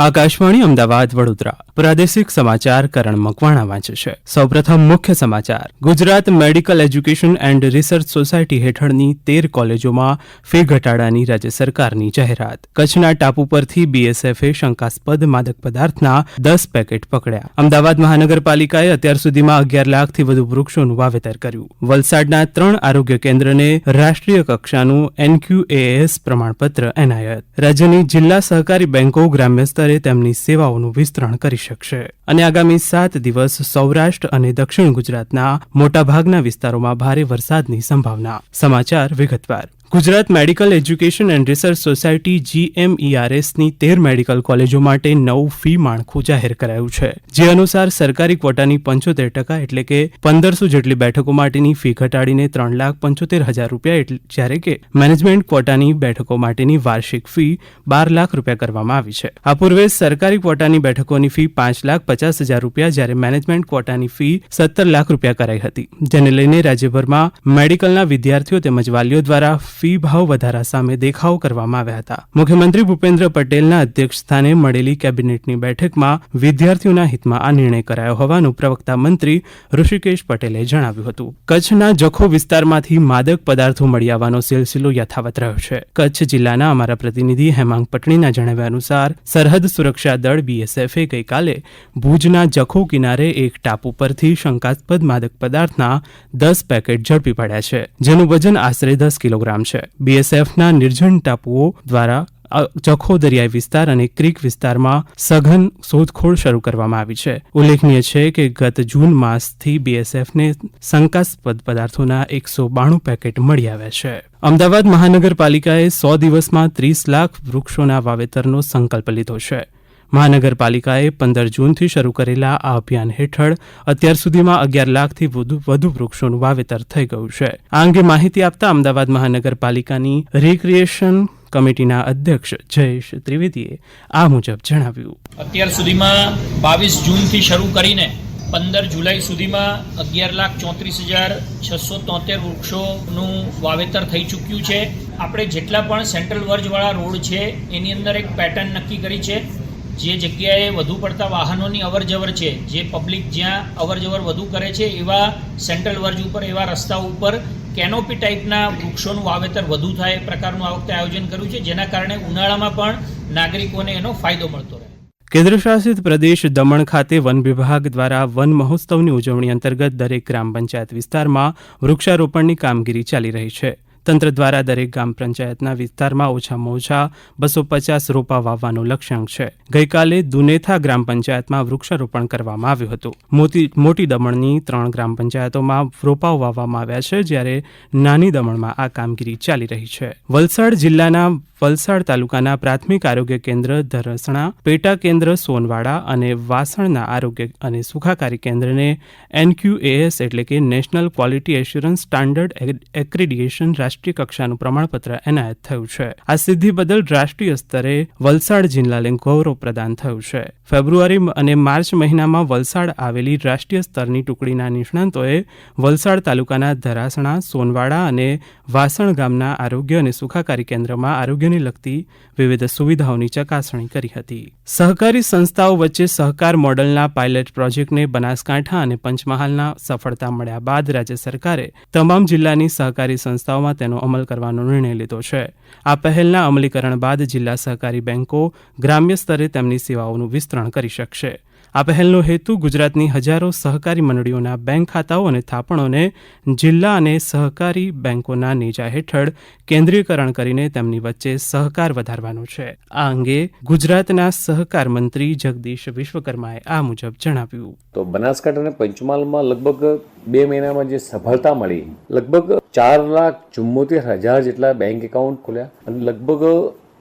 આકાશવાણી અમદાવાદ, વડોદરા. પ્રાદેશિક સમાચાર કરણ મકવાણા વાંચે છે. સૌપ્રથમ મુખ્ય સમાચાર. Gujarat medical education and research society હેઠળની તેર કોલેજોમાં ફી ઘટાડાની રાજ્ય સરકારની જાહેરાત. કચ્છના ટાપુ પરથી બીએસએફએ શંકાસ્પદ માદક પદાર્થના દસ પેકેટ પકડ્યા. અમદાવાદ મહાનગરપાલિકાએ અત્યાર સુધીમાં અગિયાર લાખથી વધુ વૃક્ષોનું વાવેતર કર્યું. વલસાડના ત્રણ આરોગ્ય કેન્દ્રને રાષ્ટ્રીય કક્ષાનું એનક્યુએએસ પ્રમાણપત્ર એનાયત. રાજ્યની જિલ્લા સહકારી બેંકો ગ્રામ્ય સ્તરે તેમની સેવાઓનું વિસ્તરણ કરી શકશે. અને આગામી સાત દિવસ સૌરાષ્ટ્ર અને દક્ષિણ ગુજરાતના મોટાભાગના વિસ્તારોમાં ભારે વરસાદની સંભાવના. સમાચાર વિગતવાર. Gujarat medical education and research society જીએમઈઆરએસની તેર મેડિકલ કોલેજો માટે નવું ફી માળખું જાહેર કરાયું છે. જે અનુસાર સરકારી ક્વોટાની પંચોતેર ટકા એટલે કે પંદરસો જેટલી બેઠકો માટેની ફી ઘટાડીને ત્રણ લાખ પંચોતેર હજાર રૂપિયા જ્યારે કે મેનેજમેન્ટ ક્વોટાની બેઠકો માટેની વાર્ષિક ફી બાર લાખ રૂપિયા કરવામાં આવી છે. આ પૂર્વે સરકારી ક્વોટાની બેઠકોની ફી પાંચ લાખ પચાસ હજાર રૂપિયા જ્યારે મેનેજમેન્ટ ક્વોટાની ફી સત્તર લાખ રૂપિયા કરાઈ હતી. જેને લઈને રાજ્યભરમાં મેડિકલના વિદ્યાર્થીઓ તેમજ વાલીઓ દ્વારા ફી ભાવ વધારા સામે દેખાવ કરવામાં આવ્યા હતા. મુખ્યમંત્રી ભૂપેન્દ્ર પટેલના અધ્યક્ષસ્થાને મળેલી કેબિનેટની બેઠકમાં વિદ્યાર્થીઓના હિતમાં આ નિર્ણય કરાયો હોવાનું પ્રવક્તા મંત્રી ઋષિકેશ પટેલે જણાવ્યું હતું. કચ્છના જખો વિસ્તારમાંથી માદક પદાર્થો મળી આવવાનો સિલસિલો યથાવત રહ્યો છે. કચ્છ જિલ્લાના અમારા પ્રતિનિધિ હેમાંગ પટણીના જણાવ્યા અનુસાર, સરહદ સુરક્ષા દળ બીએસએફએ ગઈકાલે ભુજના જખો કિનારે એક ટાપુ પરથી શંકાસ્પદ માદક પદાર્થના દસ પેકેટ ઝડપી પડ્યા છે, જેનું વજન આશરે દસ કિલોગ્રામ છે બીએસએફના નિર્જન ટાપુઓ દ્વારા જખો દરિયાઈ વિસ્તાર અને ક્રીક વિસ્તારમાં સઘન શોધખોળ શરૂ કરવામાં આવી છે. ઉલ્લેખનીય છે કે ગત જૂન માસથી બીએસએફને શંકાસ્પદ પદાર્થોના એકસો બાણું પેકેટ મળી આવ્યા છે. અમદાવાદ મહાનગરપાલિકાએ સો દિવસમાં ત્રીસ લાખ વૃક્ષોના વાવેતરનો સંકલ્પ લીધો છે. મહાનગરપાલિકાએ પંદર જૂનથી શરૂ કરેલા આ અભિયાન હેઠળ અત્યાર સુધીમાં અગિયાર લાખથી વધુ વૃક્ષોનું વાવેતર થઈ ગયું છે. આ અંગે માહિતી આપતા અમદાવાદ મહાનગરપાલિકાની રિક્રિએશન કમિટીના અધ્યક્ષ જયેશ ત્રિવેદીએ આ મુજબ જણાવ્યું. અત્યાર સુધીમાં બાવીસ જૂનથી શરૂ કરીને પંદર જુલાઈ સુધીમાં અગિયાર લાખ ચોત્રીસ હજાર છસો તોતેર વૃક્ષોનું વાવેતર થઈ ચૂક્યું છે. આપણે જેટલા પણ સેન્ટ્રલ વર્જવાળા રોડ છે, એની અંદર એક પેટર્ન નક્કી કરી છે. જે જગ્યાએ વધુ પડતા વાહનોની અવરજવર છે, જે પબ્લિક જ્યાં અવરજવર વધુ કરે છે, એવા સેન્ટ્રલ વર્જ ઉપર, એવા રસ્તા ઉપર કેનોપી ટાઈપના વૃક્ષોનું વાવેતર વધુ થાય એ પ્રકારનું આ વખતે આયોજન કર્યું છે, જેના કારણે ઉનાળામાં પણ નાગરિકોને એનો ફાયદો મળતો રહે. કેન્દ્રશાસિત પ્રદેશ દમણ ખાતે વન વિભાગ દ્વારા વન મહોત્સવની ઉજવણી અંતર્ગત દરેક ગ્રામ પંચાયત વિસ્તારમાં વૃક્ષારોપણની કામગીરી ચાલી રહી છે. તંત્ર દ્વારા દરેક ગ્રામ પંચાયતના વિસ્તારમાં ઓછામાં ઓછા બસો પચાસ રોપા વાવવાનો લક્ષ્યાંક છે. ગઈકાલે દુનેથા ગ્રામ પંચાયતમાં વૃક્ષારોપણ કરવામાં આવ્યું હતું. મોટી દમણની ત્રણ ગ્રામ પંચાયતોમાં રોપાઓ વાવવામાં આવ્યા છે, જ્યારે નાની દમણમાં આ કામગીરી ચાલી રહી છે. વલસાડ જિલ્લાના વલસાડ તાલુકાના પ્રાથમિક આરોગ્ય કેન્દ્ર ધરસણા, પેટા કેન્દ્ર સોનવાડા અને વાસણના આરોગ્ય અને સુખાકારી કેન્દ્રને એનક્યુએએસ એટલે કે national quality assurance standard accreditation રાષ્ટ્રીય કક્ષાનું પ્રમાણપત્ર એનાયત થયું છે. આ સિદ્ધિ બદલ રાષ્ટ્રીય સ્તરે વલસાડ જિલ્લાને ગૌરવ પ્રદાન થયું છે. ફેબ્રુઆરી અને માર્ચ મહિનામાં વલસાડ આવેલી રાષ્ટ્રીય સ્તરની ટુકડીના નિષ્ણાંતોએ વલસાડ તાલુકાના ધરાસણા, સોનવાડા અને વાસણ ગામના આરોગ્ય અને સુખાકારી કેન્દ્રમાં આરોગ્યને લગતી વિવિધ સુવિધાઓની ચકાસણી કરી હતી. સહકારી સંસ્થાઓ વચ્ચે સહકાર મોડલના પાયલટ પ્રોજેક્ટને બનાસકાંઠા અને પંચમહાલના સફળતા મળ્યા બાદ રાજ્ય સરકારે તમામ જિલ્લાની સહકારી સંસ્થાઓમાં તેનો અમલ કરવાનો નિર્ણય લીધો છે. આ પહેલના અમલીકરણ બાદ જિલ્લા સહકારી બેન્કો ગ્રામ્ય સ્તરે તેમની સેવાઓનું વિસ્તરણ કરી શકશે. આ પહેલનો હેતુ ગુજરાતની હજારો સહકારી મંડળીઓના બેંક ખાતાઓ અને થાપણોને જિલ્લા અને સહકારી બેંકોના નેજા હેઠળ કેન્દ્રીયકરણ કરીને તેમની વચ્ચે સહકાર વધારવાનો છે. આ અંગે ગુજરાતના સહકાર મંત્રી જગદીશ વિશ્વકર્માએ આ મુજબ જણાવ્યું. તો બનાસકાંઠા અને પંચમહાલમાં લગભગ બે મહિનામાં જે સફળતા મળી, લગભગ ચાર લાખ ચુમ્મોતેર હજાર જેટલા બેંક એકાઉન્ટ ખોલ્યા અને લગભગ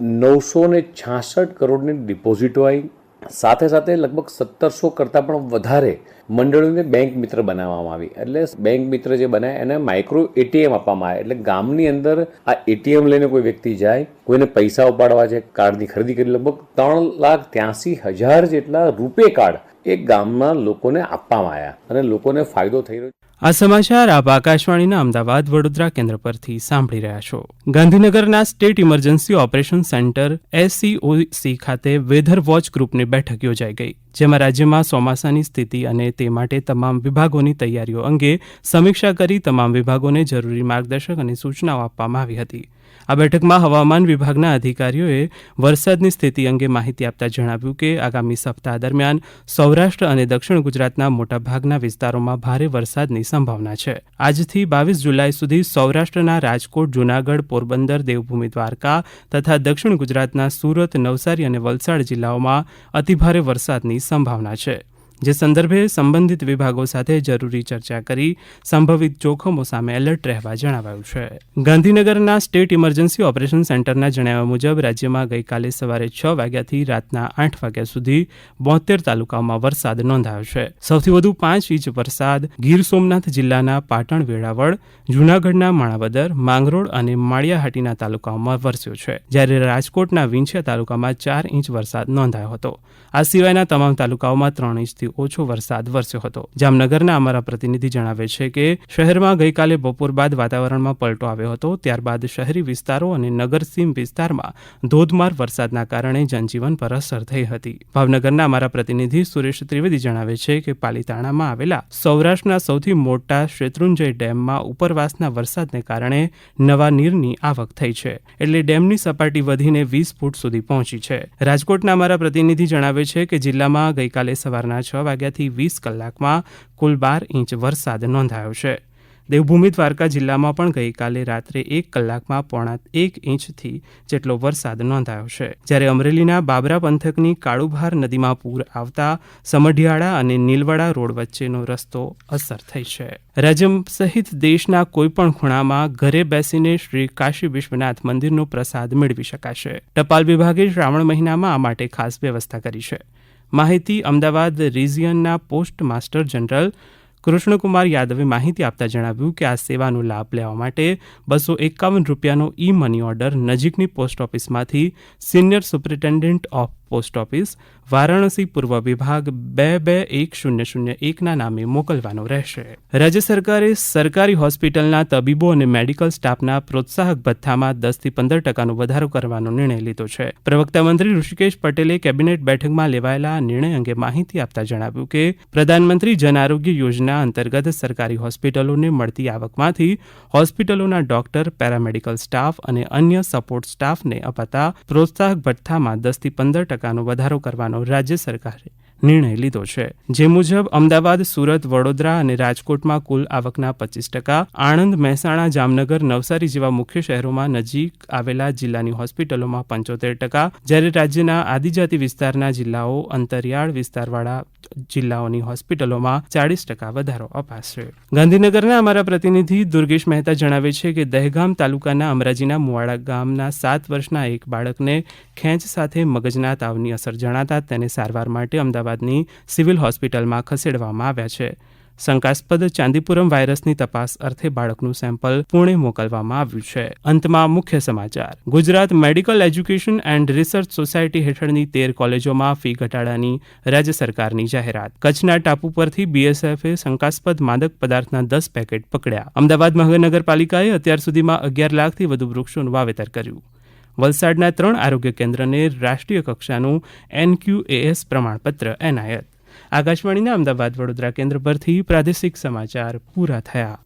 નવસો ને છાસઠ કરોડની ડિપોઝિટો આવી સાથે સાથે લગભગ સત્તરસો કરતાં પણ વધારે મંડળીઓને બેંક મિત્ર બનાવવામાં આવી. એટલે બેંક મિત્ર જે બનાવે એને માઇક્રો એટીએમ આપવામાં આવે. એટલે ગામની અંદર આ એટીએમ લઈને કોઈ વ્યક્તિ જાય, કોઈને પૈસા ઉપાડવા છે, કાર્ડની ખરીદી કરી લગભગ ત્રણ લાખ ત્યાંસી હજાર જેટલા રૂપે કાર્ડ એ ગામના લોકોને આપવામાં આવ્યા. અને લોકોને ફાયદો થઈ રહ્યો આ સમાચાર આપ આકાશવાણીના અમદાવાદ વડોદરા કેન્દ્ર પરથી સાંભળી રહ્યા છો. ગાંધીનગરના state emergency operation centre S C O C ખાતે વેધર વોચ ગ્રુપની બેઠક યોજાઈ ગઈ, જેમાં રાજ્યમાં ચોમાસાની સ્થિતિ અને તે માટે તમામ વિભાગોની તૈયારીઓ અંગે સમીક્ષા કરી તમામ વિભાગોને જરૂરી માર્ગદર્શક અને સૂચનાઓ આપવામાં આવી હતી. આ બેઠકમાં હવામાન વિભાગના અધિકારીઓએ વરસાદની સ્થિતિ અંગે માહિતી આપતા જણાવ્યું કે આગામી સપ્તાહ દરમિયાન સૌરાષ્ટ્ર અને દક્ષિણ ગુજરાતના મોટાભાગના વિસ્તારોમાં ભારે વરસાદની સંભાવના છે. આજથી બાવીસ જુલાઈ સુધી સૌરાષ્ટ્રના રાજકોટ, જૂનાગઢ, પોરબંદર, દેવભૂમિ, દ્વારકા તથા દક્ષિણ ગુજરાતના સુરત, નવસારી અને વલસાડ જિલ્લાઓમાં અતિભારે વરસાદની સંભાવના છે. જે સંદર્ભે સંબંધિત વિભાગો સાથે જરૂરી ચર્ચા કરી સંભવિત જોખમો સામે એલર્ટ રહેવા જણાવાયું છે. ગાંધીનગરના સ્ટેટ ઇમરજન્સી ઓપરેશન સેન્ટરના જણાવ્યા મુજબ રાજ્યમાં ગઈકાલે સવારે છ વાગ્યાથી રાતના આઠ વાગ્યા સુધી બોતેર તાલુકાઓમાં વરસાદ નોંધાયો છે. સૌથી વધુ પાંચ ઇંચ વરસાદ ગીર સોમનાથ જિલ્લાના પાટણ, વેળાવળ, જૂનાગઢના માણાવદર, માંગરોળ અને માળિયાહાટીના તાલુકાઓમાં વરસ્યો છે. જ્યારે રાજકોટના વિંછિયા તાલુકામાં ચાર ઇંચ વરસાદ નોંધાયો હતો. આ સિવાયના તમામ તાલુકાઓમાં ત્રણ ઇંચથી ઓછો વરસાદ વરસ્યો હતો. જામનગરના અમારા પ્રતિનિધિ જણાવે છે કે, શહેરમાં ગઈકાલે બપોર બાદ વાતાવરણમાં પલટો આવ્યો હતો. ત્યારબાદ શહેરી વિસ્તારો અને નગરસીમ વિસ્તારમાં ધોધમાર વરસાદના કારણે જનજીવન પર અસર થઈ હતી. ભાવનગરના અમારા પ્રતિનિધિ સુરેશ ત્રિવેદી જણાવે છે કે, પાલીતાણામાં આવેલા સૌરાષ્ટ્રના સૌથી મોટા શેત્રુંજય ડેમમાં ઉપરવાસના વરસાદને કારણે નવા નીરની આવક થઈ છે. એટલે ડેમની સપાટી વધીને વીસ ફૂટ સુધી પહોંચી છે. રાજકોટના અમારા પ્રતિનિધિ જણાવે છે કે, જિલ્લામાં ગઈકાલે સવારના છ વાગ્યાથી વીસ કલાકમાં કુલ બાર ઇંચ વરસાદ નોંધાયો છે. દેવભૂમિ દ્વારકા જિલ્લામાં પણ ગઈકાલે રાત્રે એક કલાકમાં પોણા એક ઇંચથી જેટલો વરસાદ નોંધાયો છે. જ્યારે અમરેલીના બાબરા પંથકની કાળુભાર નદીમાં પૂર આવતા સમઢિયાળા અને નીલવડા રોડ વચ્ચેનો રસ્તો અસર થઈ છે. રાજ્ય સહિત દેશના કોઈપણ ખૂણામાં ઘરે બેસીને શ્રી કાશી વિશ્વનાથ મંદિરનો પ્રસાદ મેળવી શકાશે. ટપાલ વિભાગે શ્રાવણ મહિનામાં આ માટે ખાસ વ્યવસ્થા કરી છે. માહિતી અમદાવાદ રિજિયનના પોસ્ટ માસ્ટર જનરલ કૃષ્ણકુમાર યાદવે માહિતી આપતા જણાવ્યું કે આ સેવાનો લાભ લેવા માટે બસો એકાવન રૂપિયાનો ઈ મની ઓર્ડર નજીકની post ઓફિસમાંથી senior superintendent of post office, Varanasi પૂર્વ વિભાગ બે બે એક શૂન્ય શૂન્ય એકના નામે મોકલવાનો રહેશે. રાજ્ય સરકારે સરકારી હોસ્પિટલના તબીબો અને મેડિકલ સ્ટાફના પ્રોત્સાહક ભથ્થામાં દસથી પંદર ટકાનો વધારો કરવાનો નિર્ણય લીધો છે. પ્રવક્તા મંત્રી ઋષિકેશ પટેલે કેબિનેટ બેઠકમાં લેવાયેલા નિર્ણય અંગે માહિતી આપતા જણાવ્યું કે, પ્રધાનમંત્રી જન આરોગ્ય યોજના અંતર્ગત સરકારી હોસ્પિટલોને મળતી આવકમાંથી હોસ્પિટલોના ડોક્ટર, પેરામેડિકલ સ્ટાફ અને અન્ય સપોર્ટ સ્ટાફને અપાતા પ્રોત્સાહક ભથ્થામાં દસથી પંદર ટકાનો વધારો કરવાનો રાજ્ય સરકારે નિર્ણય લીધો છે. જે મુજબ, અમદાવાદ, સુરત, વડોદરા અને રાજકોટમાં કુલ આવકના પચીસ ટકા, આણંદ, મહેસાણા, જામનગર, નવસારી જેવા મુખ્ય શહેરોમાં નજીક આવેલા જિલ્લાની હોસ્પિટલોમાં પંચોતેર ટકા, જ્યારે રાજ્યના આદિજાતિ વિસ્તારના જિલ્લાઓ, અંતરિયાળ વિસ્તારવાળા જિલ્લાઓની હોસ્પિટલોમાં ચાળીસ ટકા વધારો અપાશે. ગાંધીનગરના અમારા પ્રતિનિધિ દુર્ગેશ મહેતા જણાવે છે કે દહેગામ તાલુકાના અમરાજીના મુવાડા ગામના સાત વર્ષના એક બાળકને ખેંચ સાથે મગજના તાવની અસર જણાતા તેને સારવાર માટે અમદાવાદની સિવિલ હોસ્પિટલમાં ખસેડવામાં આવ્યા છે. શંકાસ્પદ ચાંદીપુરમ વાયરસની તપાસ અર્થે બાળકનું સેમ્પલ પુણે મોકલવામાં આવ્યું છે. અંતમાં મુખ્ય સમાચાર. Gujarat medical education and research society હેઠળની તેર કોલેજોમાં ફી ઘટાડાની રાજ્ય સરકારની જાહેરાત. કચ્છના ટાપુ પરથી બીએસએફે શંકાસ્પદ માદક પદાર્થના દસ પેકેટ પકડ્યા. અમદાવાદ મહાનગરપાલિકાએ અત્યાર સુધીમાં અગિયાર લાખથી વધુ વૃક્ષોનું વાવેતર કર્યું. વલસાડના ત્રણ આરોગ્ય કેન્દ્રને રાષ્ટ્રીય કક્ષાનું એનક્યુએએસ પ્રમાણપત્ર એનાયત. આકાશવાણીના અમદાવાદ વડોદરા કેન્દ્ર પરથી પ્રાદેશિક સમાચાર પૂરા થયા.